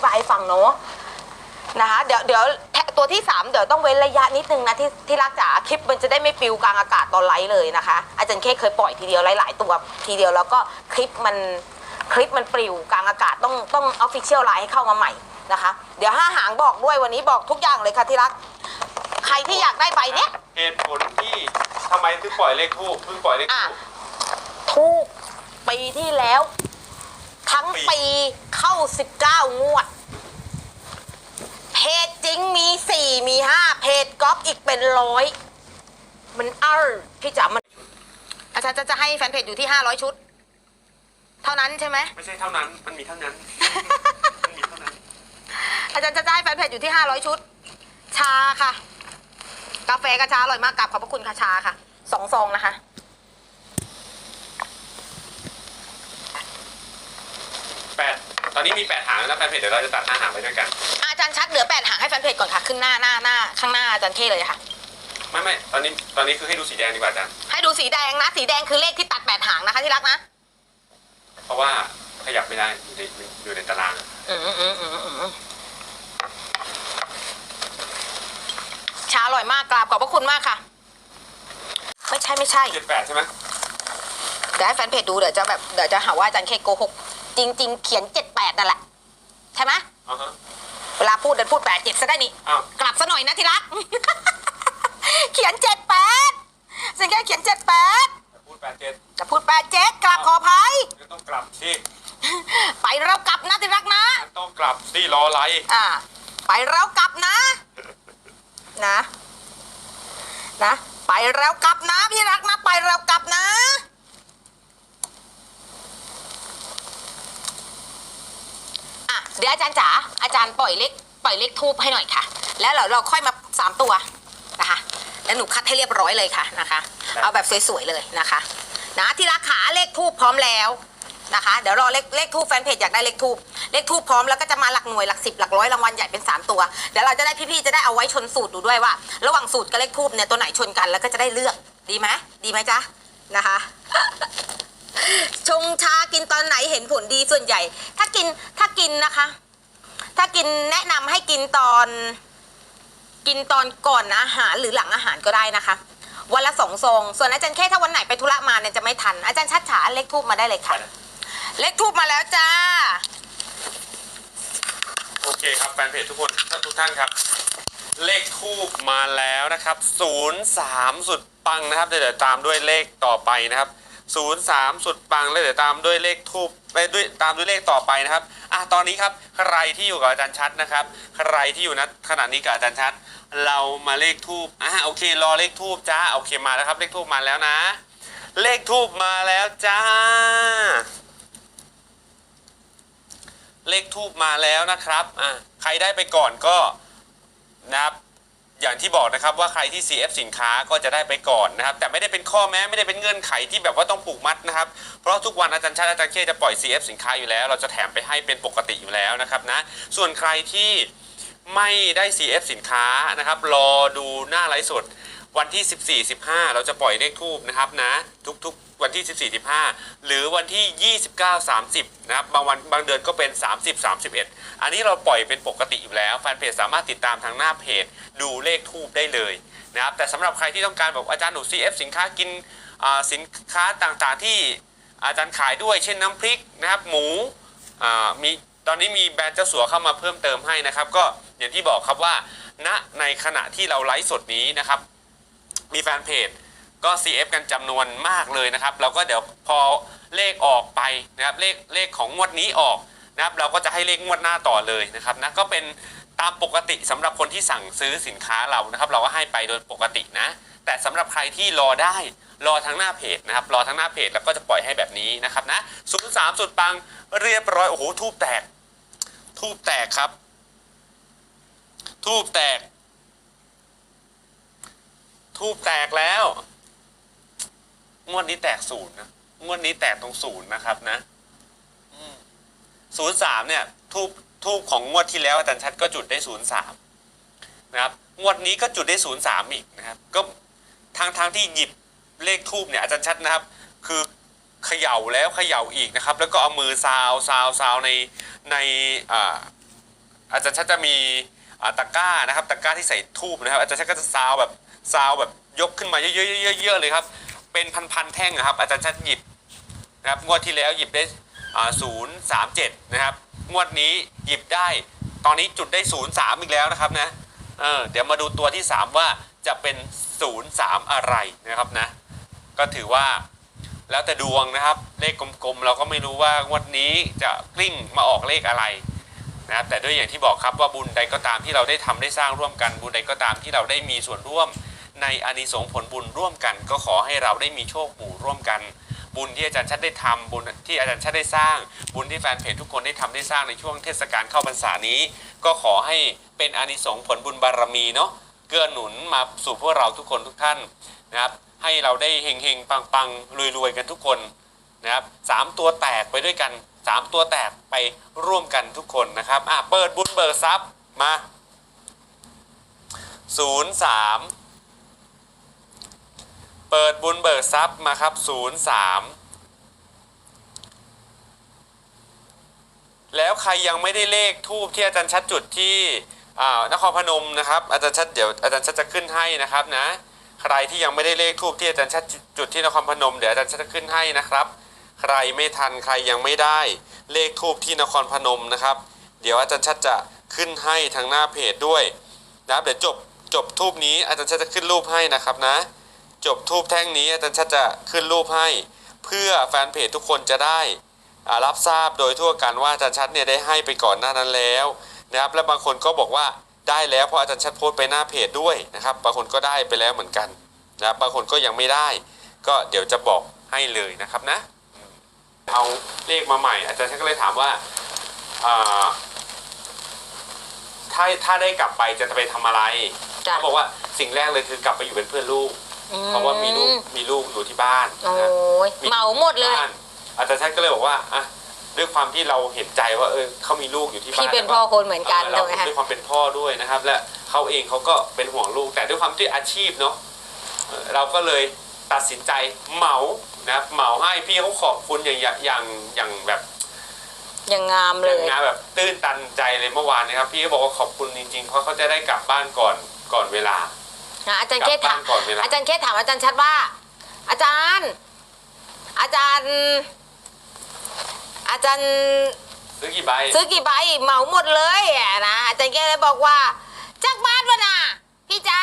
ธิบายให้ฟังเนาะนะคะเดี๋ยวเดี๋ยวแทะตัวที่สามเดี๋ยวต้องเว้นระยะนิดนึงนะที่ที่รักจ๋าคลิปมันจะได้ไม่ปลิวกลางอากาศตอนไลฟ์เลยนะคะ อาจารย์เคเคยปล่อยทีเดียวหลายๆตัวทีเดียวแล้วก็คลิปมันคลิปมันปลิวกลางอากาศต้องต้องออฟฟิเชียลไลน์ให้เข้ามาใหม่นะคะ เดี๋ยวห้าหางบอกด้วยวันนี้บอกทุกอย่างเลยค่ะที่รัก ใครที่อยากได้ใบเนี้ยเหตุผลที่ทำไมถึงปล่อยเลขทูบเพิ่งปล่อยเลขอะทูบทูกปีที่แล้ว ทั้งปีปีเข้า 19 งวด เพจจริงมี 4 มี 5 เพจก๊อปอีกเป็นร้อยมันเออพี่จ๋ามันอาจารย์จะจะให้แฟนเพจอยู่ที่ 500 ชุด เท่านั้นใช่ไหม ไม่ใช่เท่านั้น มันมีเท่านั้น มันมีเท่านั้น อาจารย์จะจะให้แฟนเพจอยู่ที่ 500 ชุด ชาค่ะ กาแฟกับชาอร่อยมากกลับขอบพระคุณค่ะชาค่ะสองซองนะคะ แปดตอนนี้มีแปดหางแล้วแฟนเพจเดี๋ยวเราจะตัดห้าหางไปด้วยกัน อาจารย์ชัดเหลือแปดหางให้แฟนเพจก่อนค่ะขึ้นหน้าหน้าหน้าข้างหน้าอาจารย์เคเลยค่ะ ไม่ไม่ตอนนี้ตอนนี้คือให้ดูสีแดงดีกว่าอาจารย์ให้ดูสีแดงนะ สีแดงคือเลขที่ตัดแปดหางนะคะที่รักนะเพราะว่าขยับไม่ได้อยู่ในอยู่ในตารางอืมอืมอืมอืมอืมชาอร่อยมากกราบขอบพระคุณมากค่ะ ไม่ใช่ไม่ใช่เจ็ดแปดใช่ไหม เดี๋ยวให้แฟนเพจดูเดี๋ยวจะแบบเดี๋ยวจะหาว่าอาจารย์เคโกหกจริง ๆ เขียนเจ็ดแปดนั่นแหละใช่ไหมอ่าฮะเวลาพูดเดินพูดแปดเจ็ดซะได้นี่อ้าวกลับซะหน่อยนะที่รัก เขียนเจ็ดแปดสิ่งแค่เขียนเจ็ดแปดพูดแปดเจ็ดจะพูดแปดเจ็ดกลับขออภัยก็ต้องกลับสิไปเรากลับนะที่รักนะงั้นต้องกลับสิรออะไรอ่า ไปเรากลับนะ นะ นะ ไปเรากลับนะพี่รักนะ ไปเรากลับนะ อะ เดี๋ยวอาจารย์จ๋าอาจารย์ปล่อยเลขปล่อยเลขทูบให้หน่อยค่ะ แล้วเราเราค่อยมาสามตัวนะคะ แล้วหนูคัดให้เรียบร้อยเลยค่ะนะคะครับเอาแบบสวยๆเลยนะคะ นะที่รักขาเลขทูบพร้อมแล้วนะคะ เดี๋ยวรอเลขเลขทูบแฟนเพจอยากได้เลขทูบเลขทูบพร้อมแล้วก็จะมาหลักหน่วยหลักสิบหลักร้อยรางวัลใหญ่เป็นสามตัวเดี๋ยวเราจะได้พี่ๆจะได้เอาไว้ชนสูตรดูด้วยว่า ระหว่างสูตรกับเลขทูบเนี่ยตัวไหนชนกันแล้วก็จะได้เลือกดีไหมดีไหมจ๊ะนะคะ ชงชากินตอนไหนเห็นผลดีส่วนใหญ่ ถ้ากินถ้ากินนะคะ ถ้ากินแนะนำให้กินตอน กินตอนก่อนอาหารหรือหลังอาหารก็ได้นะคะ วันละสองซองส่วนอาจารย์แค่ถ้าวันไหนไปธุระมาเนี่ยจะไม่ทัน อาจารย์ชัดฉาเลขทูบมาได้เลยค่ะ เลขทูบมาแล้วจ้า โอเคครับแฟนเพจทุกคนทุกท่านครับ เลขทูบมาแล้วนะครับ 03 สุดปังนะครับเดี๋ยวตามด้วยเลขต่อไปนะครับ 03สุดปังแล้วเดี๋ยวตามด้วยเลขทูบไปด้วยตามด้วยเลขต่อไปนะครับอะตอนนี้ครับใครที่อยู่กับอาจารย์ชัดนะครับ ใครที่อยู่ณขณะนี้กับอาจารย์ชัด เรามาเลขทูบอะโอเค รอเลขทูบจ้าโอเคมาแล้วครับ เลขทูบมาแล้วนะ เลขทูบมาแล้วจ้า เลขทูบมาแล้วนะครับอะใครได้ไปก่อนก็ อย่างที่บอกนะครับว่าใครที่ CF สินค้าก็จะได้ไปก่อนนะครับ แต่ไม่ได้เป็นข้อแม้ไม่ได้เป็นเงื่อนไขที่แบบว่าต้องผูกมัดนะครับ เพราะทุกวันอาจารย์ชาติอาจารย์เคจะปล่อย CF สินค้าอยู่แล้ว เราจะแถมไปให้เป็นปกติอยู่แล้วนะครับนะส่วนใครที่ไม่ได้ CF สินค้านะครับรอดูหน้าไลฟ์สด วันที่ 14 15 เราจะปล่อยเลขทูบนะครับนะทุกๆ วันที่ 14 15 หรือวันที่ 29 30 นะครับบางวันบางเดือนก็เป็น 30 31 อันนี้เราปล่อยเป็นปกติอยู่แล้วแฟนเพจสามารถติดตามทางหน้าเพจดูเลขทูบได้เลยนะครับแต่สำหรับใครที่ต้องการแบบอาจารย์หนู CF สินค้ากินอ่าสินค้าต่างๆที่อาจารย์ขายด้วยเช่นน้ำพริกนะครับหมูอ่ามีตอนนี้มีแบรนด์เจ้าสัวเข้ามาเพิ่มเติมให้นะครับ ก็อย่างที่บอกครับว่าณในขณะที่เราไลฟ์สดนี้นะครับ มีแฟนเพจก็ CF กันจำนวนมากเลยนะครับ เราก็เดี๋ยวพอเลขออกไปนะครับเลขเลขของงวดนี้ออกนะครับ เราก็จะให้เลขงวดหน้าต่อเลยนะครับนะก็เป็นตามปกติสำหรับคนที่สั่งซื้อสินค้าเรานะครับ เราก็ให้ไปโดยปกตินะ แต่สำหรับใครที่รอได้รอทั้งหน้าเพจนะครับ รอทั้งหน้าเพจแล้วก็จะปล่อยให้แบบนี้นะครับนะศูนย์สามสุดปังเรียบร้อยโอ้โหทูบแตกทูบแตกครับ ทูบแตก ทูบแตกแล้วงวดนี้แตกศูนย์นะงวดนี้แตกตรงศูนย์นะครับนะศูนย์สามเนี่ยทูบทูบของงวดที่แล้วอาจารย์ชัดก็จุดได้ศูนย์สามนะครับงวดนี้ก็จุดได้ศูนย์สามอีกนะครับ ก็ทางทางที่หยิบเลขทูบเนี่ยอาจารย์ชัดนะครับ คือเขย่าแล้วเขย่าอีกนะครับ แล้วก็เอามือซาวซาวซาวในในอ่าอาจารย์ชัดจะมีอ่าตะกร้านะครับตะกร้าที่ใส่ทูบนะครับอาจารย์ชัดก็จะซาวแบบ ซาวแบบยกขึ้นมาเยอะๆๆๆเลยครับ เป็นพันๆแท่งนะครับ อาจารย์ชัดหยิบนะครับงวดที่แล้วหยิบได้ศูนย์สามเจ็ดนะครับ งวดนี้หยิบได้ ตอนนี้จุดได้ศูนย์สามอีกแล้วนะครับนะเออเดี๋ยวมาดูตัวที่สามว่าจะเป็นศูนย์สามอะไรนะครับนะ ก็ถือว่าแล้วแต่ดวงนะครับ เลขกลมๆ เราก็ไม่รู้ว่างวดนี้จะกลิ้งมาออกเลขอะไรนะครับแต่ด้วยอย่างที่บอกครับว่าบุญใดก็ตามที่เราได้ทำได้สร้างร่วมกันบุญใดก็ตามที่เราได้มีส่วนร่วม ในอานิสงส์ผลบุญร่วมกัน ก็ขอให้เราได้มีโชคหมู่ร่วมกัน บุญที่อาจารย์ชัดได้ทำบุญที่อาจารย์ชัดได้สร้าง บุญที่แฟนเพจทุกคนได้ทำได้สร้างในช่วงเทศกาลเข้าพรรษานี้ ก็ขอให้เป็นอานิสงส์ผลบุญบารมีเนาะเกื้อหนุนมาสู่พวกเราทุกคนทุกท่านนะครับให้เราได้เฮงเฮงปังปังรวยรวยๆกันทุกคนนะครับสามตัวแตกไปด้วยกันสามตัวแตกไปร่วมกันทุกคนนะครับอะเปิดบุญเบิกทรัพย์มาศูนย์สาม เปิดบุญเบิกทรัพย์มาครับศูนย์สามแล้วใครยังไม่ได้เลขทูบที่อาจารย์ชัดจุดที่อ่านครพนมนะครับอาจารย์ชัดเดี๋ยวอาจารย์ชัดจะขึ้นให้นะครับนะใครที่ยังไม่ได้เลขทูบที่อาจารย์ชัดจุดที่นครพนมเดี๋ยวอาจารย์ชัดจะขึ้นให้นะครับ ใครไม่ทันใครยังไม่ได้เลขทูบที่นครพนมนะครับ เดี๋ยวอาจารย์ชัดจะขึ้นให้ทางหน้าเพจด้วยนะครับเดี๋ยวจบจบทูบนี้อาจารย์ชัดจะขึ้นรูปให้นะครับนะ จบทูบแท่งนี้อาจารย์ชัดจะขึ้นรูปให้ เพื่อแฟนเพจทุกคนจะได้อ่ารับทราบโดยทั่วกันว่าอาจารย์ชัดเนี่ยได้ให้ไปก่อนหน้านั้นแล้วนะครับและบางคนก็บอกว่าได้แล้วเพราะอาจารย์ชัดโพสต์ไปหน้าเพจด้วยนะครับบางคนก็ได้ไปแล้วเหมือนกันนะครับบางคนก็ยังไม่ได้ ก็เดี๋ยวจะบอกให้เลยนะครับนะอืมเอาเลขมาใหม่ อาจารย์ชัดก็เลยถามว่าอ่าถ้าถ้าได้กลับไปจะไปทำอะไรจ้ะเขาบอกว่าสิ่งแรกเลยคือกลับไปอยู่เป็นเพื่อนลูก เพราะว่ามีลูกมีลูกอยู่ที่บ้านโอ้นะยเหมาหมดเลยบ้านอาจารย์ชัดก็เลยบอกว่าอะด้วยความที่เราเห็นใจว่าเออเขามีลูกอยู่ที่บ้านพี่เป็นพ่อคนเหมือนกันเออเราถูกไหมคะด้วยความเป็นพ่อด้วยนะครับ และเขาเองเขาก็เป็นห่วงลูกแต่ด้วยความที่อาชีพเนาะเออเราก็เลยตัดสินใจเหมานะครับเหมาให้พี่เขาขอบคุณอย่างอย่างอย่างอย่างแบบยังงามอเลย่างยงานแบบตื้นตันใจเลยเมื่อวานนะครับ พี่ก็บอกว่าขอบคุณจริงๆเพราะเขาจะได้กลับบ้านก่อนก่อนเวลา นะอาจารย์กเคลัสบ้าถานมก่อนเวลา อาจารย์เคสถามอาจารย์ชัดว่า อาจารย์ อาจารย์ อาจารย์ซื้อกี่ใบซื้อกี่ใบเหมาหมดเลยอะนะอาจารย์แกเลยบอกว่าจักบ้านวะน่ะพี่จ๋า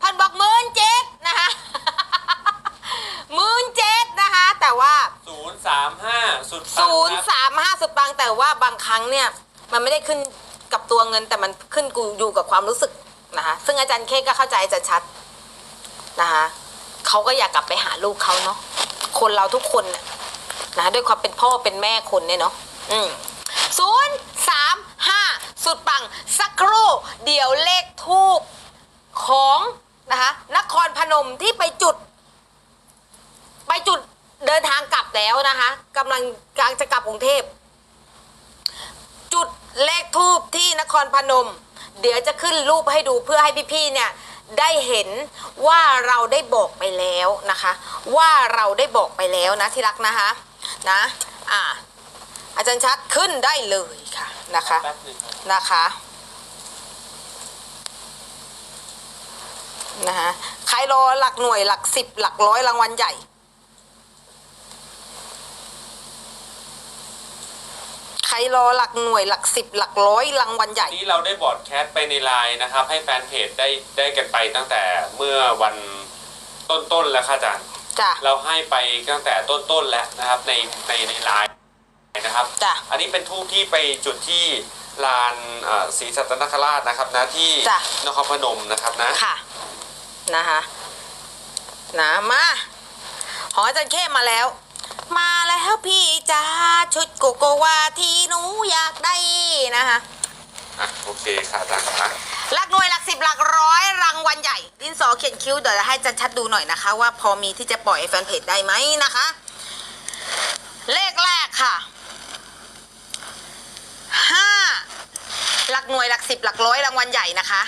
พันบอกหมื่นเจ็ดนะคะหมื่นเจ็ดนะคะ แต่ว่า ศูนย์สามห้าสุดปังศูนย์ครับสามห้าสุดปังแต่ว่าบางครั้งเนี่ย มันไม่ได้ขึ้นกับตัวเงินแต่มันขึ้นกูอยู่กับความรู้สึก นะคะซึ่งอาจารย์เคก็เข้าใจอาจารย์ชัดนะคะเขาก็อยากกลับไปหาลูกเขาเนาะคนเราทุกคนนะะด้วยความเป็นพ่อเป็นแม่คนเนี่ยเนาะอืมศูนย์สามห้าสุดปังสักครู่เดี๋ยวเลขทูบของนะคะนครพนมที่ไปจุด ไปจุดเดินทางกลับแล้วนะคะกำลังกำลังจะกลับกรุงเทพ จุดเลขทูบที่นครพนม เดี๋ยวจะขึ้นรูปให้ดูเพื่อให้พี่ๆเนี่ยได้เห็นว่าเราได้บอกไปแล้วนะคะ ว่าเราได้บอกไปแล้วนะที่รักนะคะนะอ่าอาจารย์ชัดขึ้นได้เลยค่ะนะคะแป๊บหนึงครับนะคะนะคะใครรอหลักหน่วยหลักสิบหลักร้อยรางวัลใหญ่ ครรอหลักหน่วยหลักสิบหลักร้อยรางวัลใหญ่ นี่เราได้บอร์ดแคสไปในไลน์นะครับ ให้แฟนเพจได้ได้กันไปตั้งแต่เมื่อวันต้นๆแล้วค่ะอาจารย์จ้ะ เราให้ไปตั้งแต่ต้นๆแล้วนะครับในในในไลน์นะครับ จ้ะ อันนี้เป็นทูบที่ไปจุดที่ลานเอ่อศรีสัตนคราชนะครับนะที่จ้ะ นครพนมนะครับนะ ค่ะนะคะนะมาของอาจารย์เข้มาแล้ว มา แล้วพี่จ้าชุดโกโกวาที่หนูอยากได้นะคะอะโอเคค่ะอาจารย์ครับนะหลักหน่วยหลักสิบหลักร้อยรางวัลใหญ่ ดินสอเขียนคิ้วเดี๋ยวจะให้จันชัดดูหน่อยนะคะ ว่าพอมีที่จะปล่อยให้แฟนเพจได้ไหมนะคะ เลขแรกค่ะห้าหลักหน่วยหลักสิบหลักร้อยรางวัลใหญ่นะคะ